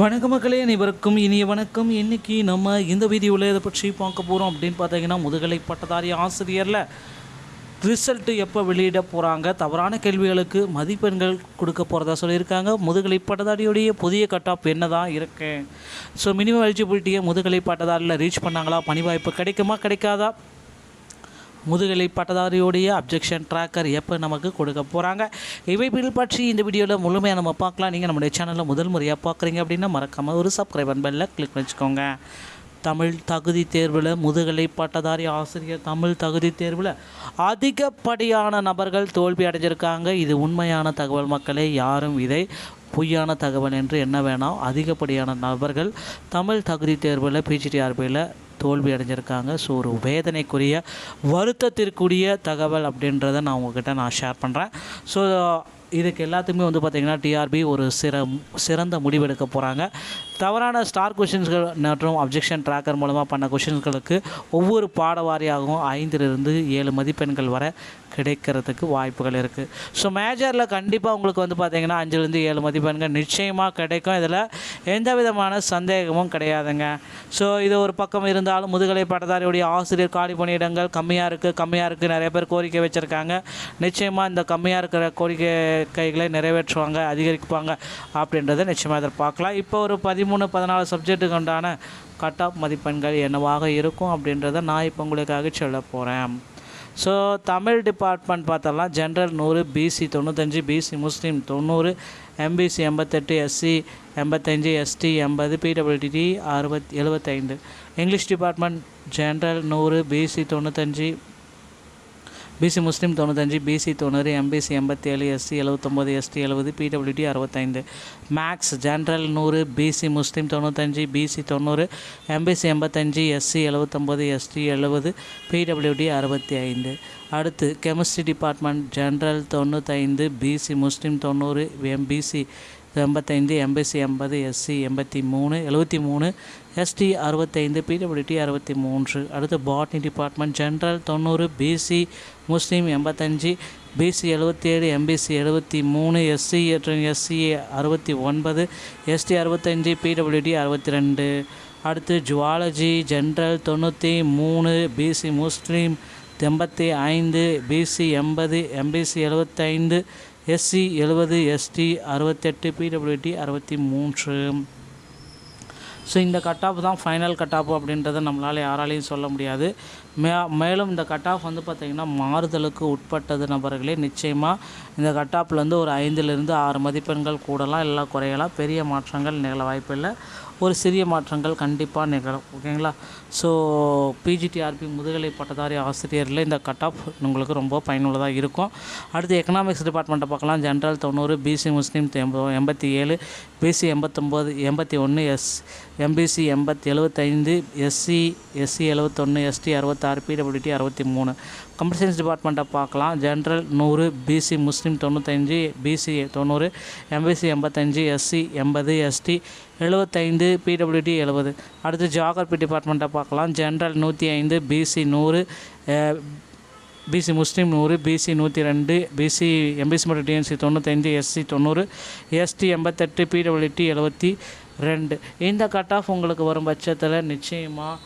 வணக்க மக்களே அனைவருக்கும் இனிய வணக்கம். இன்னைக்கு நம்ம இந்த வீடியோவில் இதை பற்றி பார்க்க போகிறோம் அப்படின்னு பார்த்தீங்கன்னா முதுகலை பட்டதாரி ஆசிரியரில் ரிசல்ட்டு எப்போ வெளியிட போகிறாங்க தவறான கேள்விகளுக்கு மதிப்பெண்கள் கொடுக்க போகிறதா சொல்லியிருக்காங்க. முதுகலை பட்டதாரியுடைய புதிய கட்டாப் என்ன தான் இருக்குது ஸோ மினிமம் எலிஜிபிலிட்டியை முதுகலை பட்டதாரியில் ரீச் பண்ணாங்களா? பணி வாய்ப்பு கிடைக்குமா கிடைக்காதா? முதுகலை பட்டதாரியோடைய அப்ஜெக்ஷன் ட்ராக்கர் எப்போ நமக்கு கொடுக்க போகிறாங்க இவை பற்றி இந்த வீடியோவில் முழுமையாக நம்ம பார்க்கலாம். நீங்கள் நம்முடைய சேனலில் முதல் முறையாக பார்க்குறீங்க அப்படின்னா மறக்காமல் ஒரு சப்ஸ்கிரைப் பெல்லில் கிளிக் வச்சுக்கோங்க. தமிழ் தகுதி தேர்வில் முதுகலை பட்டதாரி ஆசிரியர் தமிழ் தகுதி தேர்வில் அதிகப்படியான நபர்கள் தோல்வி அடைஞ்சிருக்காங்க. இது உண்மையான தகவல் மக்களே. யாரும் இதை பொய்யான தகவல் என்று என்ன வேணாம். அதிகப்படியான நபர்கள் தமிழ் தகுதி தேர்வில் பிஜிடிஆர்பியில் தோல்வி அடைஞ்சிருக்காங்க. ஸோ ஒரு வேதனைக்குரிய வருத்தத்திற்குரிய தகவல் அப்படின்றத நான் உங்ககிட்ட நான் ஷேர் பண்ணுறேன் ஸோ இதுக்கு எல்லாத்துக்குமே வந்து பார்த்திங்கன்னா டிஆர்பி ஒரு சிற சிறந்த முடிவெடுக்க போகிறாங்க தவறான ஸ்டார் கொஷின்ஸ்கள் மற்றும் அப்ஜெக்ஷன் ட்ராக்கர் மூலமாக பண்ண கொஷின்ஸ்களுக்கு ஒவ்வொரு பாட வாரியாகவும் ஐந்திலிருந்து ஏழு மதிப்பெண்கள் வர கிடைக்கிறதுக்கு வாய்ப்புகள் இருக்குது ஸோ மேஜரில் கண்டிப்பாக உங்களுக்கு வந்து பார்த்திங்கன்னா அஞ்சுலேருந்து ஏழு மதிப்பெண்கள் நிச்சயமாக கிடைக்கும். இதில் எந்த விதமான சந்தேகமும் கிடையாதுங்க. ஸோ இது ஒரு பக்கம் இருந்தாலும் முதுகலை பட்டதாரியுடைய ஆசிரியர் காலி பணியிடங்கள் கம்மியாக இருக்குது கம்மியாக இருக்குது நிறைய பேர் கோரிக்கை வச்சுருக்காங்க. நிச்சயமாக இந்த கம்மியாக இருக்கிற கோரிக்கை கைகளை நிறைவேற்றுவாங்க அதிகரிப்பாங்க அப்படின்றத நிச்சயமாக எதிர்பார்க்கலாம். இப்போ ஒரு பதிமூணு பதினாலு சப்ஜெக்ட்டுக்கு உண்டான கட் ஆஃப் மதிப்பெண்கள் என்னவாக இருக்கும் அப்படின்றத நான் இப்போ உங்களுக்காக சொல்ல போகிறேன் ஸோ தமிழ் டிபார்ட்மெண்ட் பார்த்தோம்னா ஜென்ரல் நூறு பிசி தொண்ணூத்தஞ்சு பிசி முஸ்லீம் தொண்ணூறு எம்பிசி எண்பத்தெட்டு எஸ்சி எண்பத்தஞ்சு எஸ்டி எண்பது பிடபிள்யூடி அறுபத் எழுபத்தைந்து. இங்கிலீஷ் டிபார்ட்மெண்ட் ஜென்ரல் நூறு பிசி தொண்ணூத்தஞ்சு பிசி முஸ்லீம் தொண்ணூத்தஞ்சு பிசி தொண்ணூறு எம்பிசி எண்பத்தேழு எஸ்சி எழுபத்தொம்போது எஸ்டி எழுபது பிடபிள்யூடி அறுபத்தைந்து. மேக்ஸ் ஜென்ரல் நூறு பிசி முஸ்லீம் தொண்ணூத்தஞ்சு பிசி தொண்ணூறு எம்பிசி எண்பத்தஞ்சு எஸ்சி எழுபத்தொம்போது எஸ்டி எழுபது பிடபிள்யூடி அறுபத்தி ஐந்து அடுத்து கெமிஸ்ட்ரி டிபார்ட்மெண்ட் ஜென்ரல் தொண்ணூத்தைந்து பிசி முஸ்லீம் தொண்ணூறு எம்பிசி எண்பத்தைந்து எம்பிசி எண்பது எஸ்சி எண்பத்தி மூணு எழுபத்தி மூணு எஸ்டி அறுபத்தைந்து பிடபிள்யூடி அறுபத்தி மூன்று. அடுத்து பாட்னி டிபார்ட்மெண்ட் ஜென்ரல் தொண்ணூறு பிசி முஸ்லீம் எண்பத்தஞ்சு பிசி எழுபத்தேழு எம்பிசி எழுபத்தி மூணு எஸ்சி எஸ்சிஏ எஸ்சி அறுபத்தி ஒன்பது எஸ்டி அறுபத்தஞ்சு பிடபிள்யூடி அறுபத்தி ரெண்டு. அடுத்து ஜுவாலஜி ஜென்ரல் தொண்ணூற்றி மூணு பிசி முஸ்லீம் எண்பத்தி ஐந்து பிசி எண்பது எம்பிசி எழுபத்தைந்து எஸ்சி எழுபது எஸ்டி அறுபத்தெட்டு பிடபிள்யூடி அறுபத்தி மூன்று ஸோ இந்த கட் ஆஃப் தான் ஃபைனல் கட் ஆஃப் அப்படின்றத நம்மளால் யாராலையும் சொல்ல முடியாது. மே மேலும் இந்த கட் ஆஃப் வந்து பார்த்திங்கன்னா மாறுதலுக்கு உட்பட்டது நபர்களே. நிச்சயமாக இந்த கட் ஆஃப்லேருந்து ஒரு ஐந்துலேருந்து ஆறு மதிப்பெண்கள் கூடலாம் இல்லை குறையலாம். பெரிய மாற்றங்கள் நிகழ வாய்ப்பில்லை. ஒரு சிறிய மாற்றங்கள் கண்டிப்பாக நிகழும். ஓகேங்களா? ஸோ பிஜிடிஆர்பி முதுகலை பட்டதாரி ஆசிரியரில் இந்த கட் ஆஃப் உங்களுக்கு ரொம்ப பயனுள்ளதாக இருக்கும். அடுத்து எக்கனாமிக்ஸ் டிபார்ட்மெண்ட்டை பார்க்கலாம். ஜென்ரல் தொண்ணூறு பிசி முஸ்லீம் எண்பத்தி ஏழு பிசி எண்பத்தொம்போது எண்பத்தி ஒன்று எஸ் எம்பிசி எண்பத்தி எழுபத்தைந்து எஸ்சி எஸ்சி எழுபத்தொன்று எஸ்டி அறுபத்தாறு பிடபிள்யூடி அறுபத்தி மூணு. கம்ப்யூட்டர் சயின்ஸ் டிபார்ட்மெண்ட்டை பார்க்கலாம். ஜென்ரல் நூறு பிசி முஸ்லீம் தொண்ணூத்தஞ்சு பிசி தொண்ணூறு எம்பிசி எண்பத்தஞ்சு எஸ்சி எண்பது எஸ்டி எழுபத்தைந்து பிடபிள்யூடி எழுபது. அடுத்து ஜியாகிரபி டிபார்ட்மெண்ட்டை பார்க்கலாம். ஜென்ரல் நூற்றி ஐந்து பிசி நூறு பிசி முஸ்லீம் நூறு பிசி நூற்றி ரெண்டு பிசி எம்பிசி மற்றும் டிஎன்சி தொண்ணூத்தஞ்சு எஸ்சி தொண்ணூறு எஸ்டி எண்பத்தெட்டு பிடபிள்யூடி எழுபத்தி ரெண்டு. இந்த கட் ஆஃப் உங்களுக்கு வரும் பட்சத்தில் நிச்சயமாக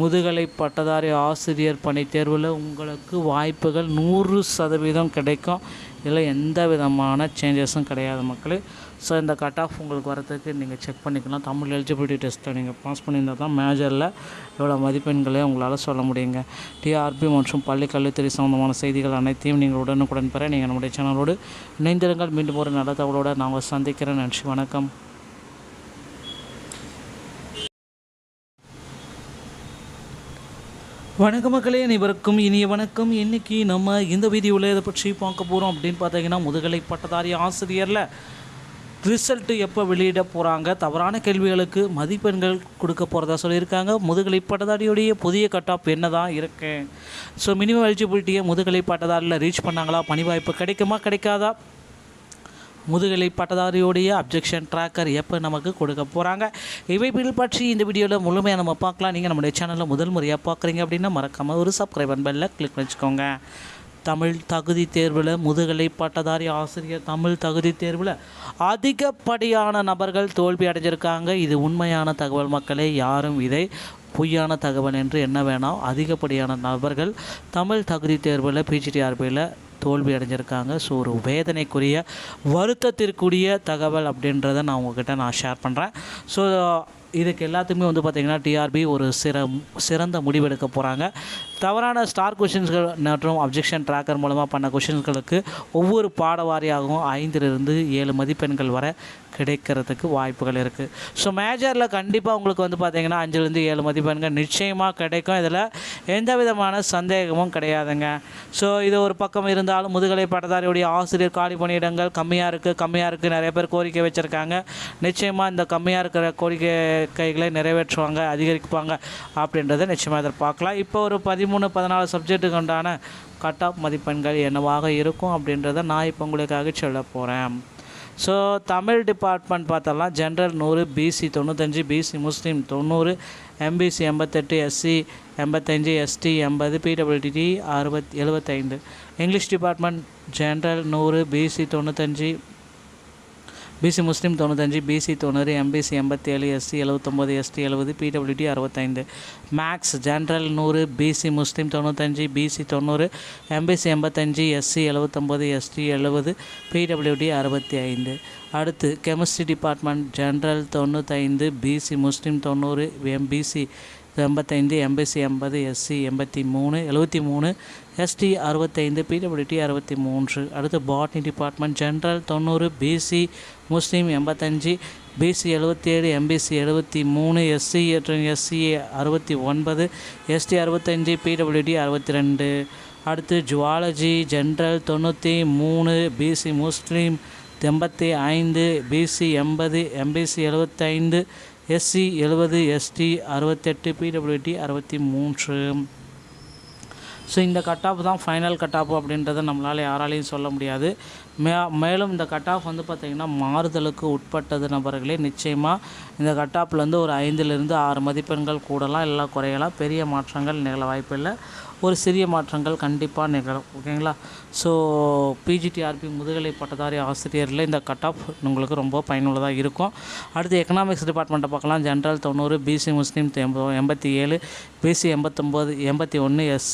முதுகலை பட்டதாரி ஆசிரியர் பணி தேர்வில் உங்களுக்கு வாய்ப்புகள் நூறு சதவீதம் கிடைக்கும். இதில் எந்த விதமான சேஞ்சஸும் கிடையாது மக்களே. ஸோ இந்த கட் ஆஃப் உங்களுக்கு வரதுக்கு நீங்கள் செக் பண்ணிக்கலாம். தமிழ் எலிஜிபிலிட்டி டெஸ்ட்டை நீங்கள் பாஸ் பண்ணியிருந்தால் தான் மேஜரில் எவ்வளோ மதிப்பெண்களே உங்களால் சொல்ல முடியுங்க. டிஆர்பி மற்றும் பள்ளி கல்வித்துறை சம்மந்தமான செய்திகள் அனைத்தையும் நீங்கள் உடனுக்குடன் பெற நீங்கள் நம்முடைய சேனலோடு இணைந்திருங்கள். மீண்டும் ஒரு நல்ல தகவலோடு நான் சந்திக்கிறேன். நன்றி வணக்கம். வணக்க மக்களே அனைவருக்கும் இனிய வணக்கம். இன்னைக்கு நம்ம இந்த வீடியோவில் இதை பற்றி பார்க்க போகிறோம் அப்படின்னு பார்த்தீங்கன்னா முதுகலை பட்டதாரி ஆசிரியரில் ரிசல்ட்டு எப்போ வெளியிட போகிறாங்க தவறான கேள்விகளுக்கு மதிப்பெண்கள் கொடுக்க போகிறதா சொல்லியிருக்காங்க. முதுகலை பட்டதாரியுடைய புதிய கட் ஆஃப் என்ன தான் இருக்குது ஸோ மினிமம் எலிஜிபிலிட்டியை முதுகலை பட்டதாரியில் ரீச் பண்ணாங்களா? பணி வாய்ப்பு கிடைக்குமா கிடைக்காதா? முதுகலை பட்டதாரியோடைய அப்ஜெக்ஷன் ட்ராக்கர் எப்போ நமக்கு கொடுக்க போகிறாங்க இவை பில் பற்றி இந்த வீடியோவில் முழுமையாக நம்ம பார்க்கலாம். நீங்கள் நம்முடைய சேனலில் முதல் முறையாக பார்க்குறீங்க அப்படின்னா மறக்காமல் ஒரு சப்ஸ்கிரைபர் பெல்ல கிளிக் வச்சுக்கோங்க தமிழ் தகுதி தேர்வில் முதுகலை பட்டதாரி ஆசிரியர் தமிழ் தகுதி தேர்வில் அதிகப்படியான நபர்கள் தோல்வி அடைஞ்சிருக்காங்க. இது உண்மையான தகவல் மக்களே யாரும் இதை பொய்யான தகவல் என்று என்ன வேணாம். அதிகப்படியான நபர்கள் தமிழ் தகுதி தேர்வில் பிஜிடிஆர்பியில் தோல்வி அடைஞ்சிருக்காங்க. ஸோ ஒரு வேதனைக்குரிய வருத்தத்திற்குரிய தகவல் அப்படின்றத நான் உங்ககிட்ட நான் ஷேர் பண்ணுறேன் ஸோ இதுக்கு எல்லாத்துக்குமே வந்து பார்த்திங்கன்னா டிஆர்பி ஒரு சிற சிறந்த முடிவெடுக்க போகிறாங்க தவறான ஸ்டார் கொஷின்ஸ்கள் மற்றும் அப்ஜெக்ஷன் ட்ராக்கர் மூலமாக பண்ண கொஷின்ஸ்களுக்கு ஒவ்வொரு பாட வாரியாகவும் ஐந்திலிருந்து ஏழு மதிப்பெண்கள் வர கிடைக்கிறதுக்கு வாய்ப்புகள் இருக்குது ஸோ மேஜரில் கண்டிப்பாக உங்களுக்கு வந்து பார்த்திங்கன்னா அஞ்சுலேருந்து ஏழு மதிப்பெண்கள் நிச்சயமாக கிடைக்கும். இதில் எந்த விதமான சந்தேகமும் கிடையாதுங்க. ஸோ இது ஒரு பக்கம் இருந்தாலும் முதுகலை பட்டதாரியுடைய ஆசிரியர் காலி பணியிடங்கள் கம்மியாக இருக்குது கம்மியாக இருக்குது நிறைய பேர் கோரிக்கை வச்சுருக்காங்க. நிச்சயமாக இந்த கம்மியாக இருக்கிற கோரிக்கைகளை நிறைவேற்றுவாங்க அதிகரிப்பாங்க அப்படின்றத நிச்சயமாக எதிர்பார்க்கலாம். இப்போ ஒரு பதிமூணு பதினாலு சப்ஜெக்ட்டுக்கு உண்டான கட் ஆஃப் மதிப்பெண்கள் என்னவாக இருக்கும் அப்படின்றத நான் இப்போ உங்களுக்காக சொல்ல போகிறேன் ஸோ தமிழ் டிபார்ட்மெண்ட் பார்த்தோம்னா ஜென்ரல் நூறு பிசி தொண்ணூத்தஞ்சு பிசி முஸ்லீம் தொண்ணூறு எம்பிசி எண்பத்தெட்டு எஸ்சி எண்பத்தஞ்சு எஸ்டி எண்பது பிடபிள்யூடி அறுபத் எழுபத்தைந்து. இங்கிலீஷ் டிபார்ட்மெண்ட் ஜென்ரல் நூறு பிசி தொண்ணூத்தஞ்சு பிசி முஸ்லீம் தொண்ணூத்தஞ்சு பிசி தொண்ணூறு எம்பிசி எண்பத்தேழு எஸ்சி எழுபத்தொம்போது எஸ்டி எழுபது பிடபிள்யூடி அறுபத்தைந்து. மேக்ஸ் ஜென்ரல் நூறு பிசி முஸ்லீம் தொண்ணூத்தஞ்சு பிசி தொண்ணூறு எம்பிசி எண்பத்தஞ்சு எஸ்சி எழுபத்தொம்போது எஸ்டி எழுபது பிடபிள்யூடி அறுபத்தி ஐந்து அடுத்து கெமிஸ்ட்ரி டிபார்ட்மெண்ட் ஜென்ரல் தொண்ணூத்தைந்து பிசி முஸ்லீம் தொண்ணூறு எம்பிசி எண்பத்தைந்து எம்பிசி எண்பது எஸ்சி எண்பத்தி மூணு எழுபத்தி மூணு எஸ்டி அறுபத்தைந்து பிடபிள்யூடி அறுபத்தி மூன்று. அடுத்து பாட்னி டிபார்ட்மெண்ட் ஜென்ரல் தொண்ணூறு பிசி முஸ்லீம் எண்பத்தஞ்சு பிசி எழுபத்தேழு எம்பிசி எழுபத்தி மூணு எஸ்சி மற்றும் எஸ்சி அறுபத்தி ஒன்பது எஸ்டி அறுபத்தஞ்சு பிடபிள்யூடி அறுபத்தி ரெண்டு. அடுத்து ஜுவாலஜி ஜென்ரல் தொண்ணூற்றி மூணு பிசி முஸ்லீம் எண்பத்தி ஐந்து பிசி எண்பது எம்பிசி எழுபத்தைந்து எஸ்சி எழுபது எஸ்டி அறுபத்தெட்டு பிடபிள்யூடி அறுபத்தி மூன்று ஸோ இந்த கட் ஆஃப் தான் ஃபைனல் கட் ஆஃப் அப்படின்றத நம்மளால் யாராலையும் சொல்ல முடியாது. மே மேலும் இந்த கட் ஆஃப் வந்து பார்த்திங்கன்னா மாறுதலுக்கு உட்பட்டது நபர்களே. நிச்சயமாக இந்த கட் ஆஃப்லேருந்து ஒரு ஐந்துலேருந்து ஆறு மதிப்பெண்கள் கூடலாம் இல்லை குறையலாம். பெரிய மாற்றங்கள் நிகழ வாய்ப்பில்லை. ஒரு சிறிய மாற்றங்கள் கண்டிப்பாக நிகழும் ஓகேங்களா? ஸோ பிஜிடிஆர்பி முதுகலை பட்டதாரி ஆசிரியரில் இந்த கட் ஆஃப் உங்களுக்கு ரொம்ப பயனுள்ளதாக இருக்கும். அடுத்து எக்கனாமிக்ஸ் டிபார்ட்மெண்ட்டை பார்க்கலாம். ஜென்ரல் தொண்ணூறு பிசி முஸ்லீம் எண்பத்தி ஏழு பிசி எண்பத்தொம்போது எண்பத்தி ஒன்று எஸ்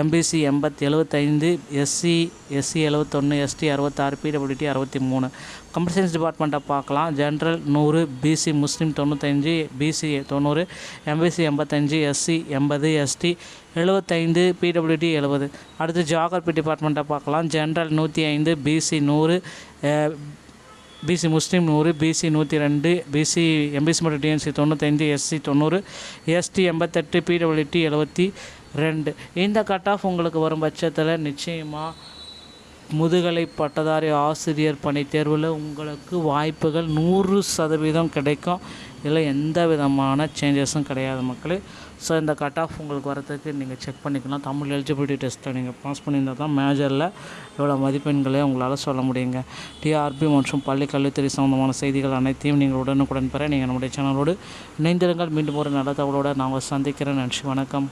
எம்பிசி எண்பத்தி எழுபத்தைந்து எஸ்சி எஸ்சி எழுபத்தொன்று எஸ்டி அறுபத்தாறு பிடபிள்யூடி அறுபத்தி மூணு. கம்ப்யூட்டர் சயின்ஸ் டிபார்ட்மெண்ட்டை பார்க்கலாம். ஜென்ரல் நூறு பிசி முஸ்லீம் தொண்ணூத்தஞ்சு பிசி தொண்ணூறு எம்பிசி எண்பத்தஞ்சு எஸ்சி எண்பது எஸ்டி எழுபத்தைந்து பிடபிள்யூடி எழுபது அடுத்து ஜியாகிரபி டிபார்ட்மெண்ட்டை பார்க்கலாம். ஜென்ரல் நூற்றி ஐந்து பிசி நூறு பிசி முஸ்லீம் நூறு பிசி நூற்றி ரெண்டு பிசி எம்பிசி மற்றும் டிஎன்சி தொண்ணூத்தஞ்சு எஸ்சி தொண்ணூறு எஸ்டி எண்பத்தெட்டு பிடபிள்யூடி எழுபத்தி ரெண்டு. இந்த கட் ஆஃப் உங்களுக்கு வரும் பட்சத்தில் நிச்சயமாக முதுகலை பட்டதாரி ஆசிரியர் பணி தேர்வில் உங்களுக்கு வாய்ப்புகள் நூறு சதவீதம் கிடைக்கும். இதில் எந்த விதமான சேஞ்சஸும் கிடையாது மக்களே. ஸோ இந்த கட் ஆஃப் உங்களுக்கு வரதுக்கு நீங்கள் செக் பண்ணிக்கலாம். தமிழ் எலிஜிபிலிட்டி டெஸ்ட்டை நீங்கள் பாஸ் பண்ணியிருந்தால் தான் மேஜரில் இவ்வளோ மதிப்பெண்களே உங்களால் சொல்ல முடியுங்க. டிஆர்பி மற்றும் பள்ளி கல்வித்துறை சம்மந்தமான செய்திகள் அனைத்தையும் நீங்கள் உடனுக்குடன் பெற நீங்கள் நம்முடைய சேனலோடு இணைந்திருங்கள். மீண்டும் ஒரு நல்ல தகவலோடு நாங்கள் சந்திக்கிறேன். நன்றி வணக்கம்.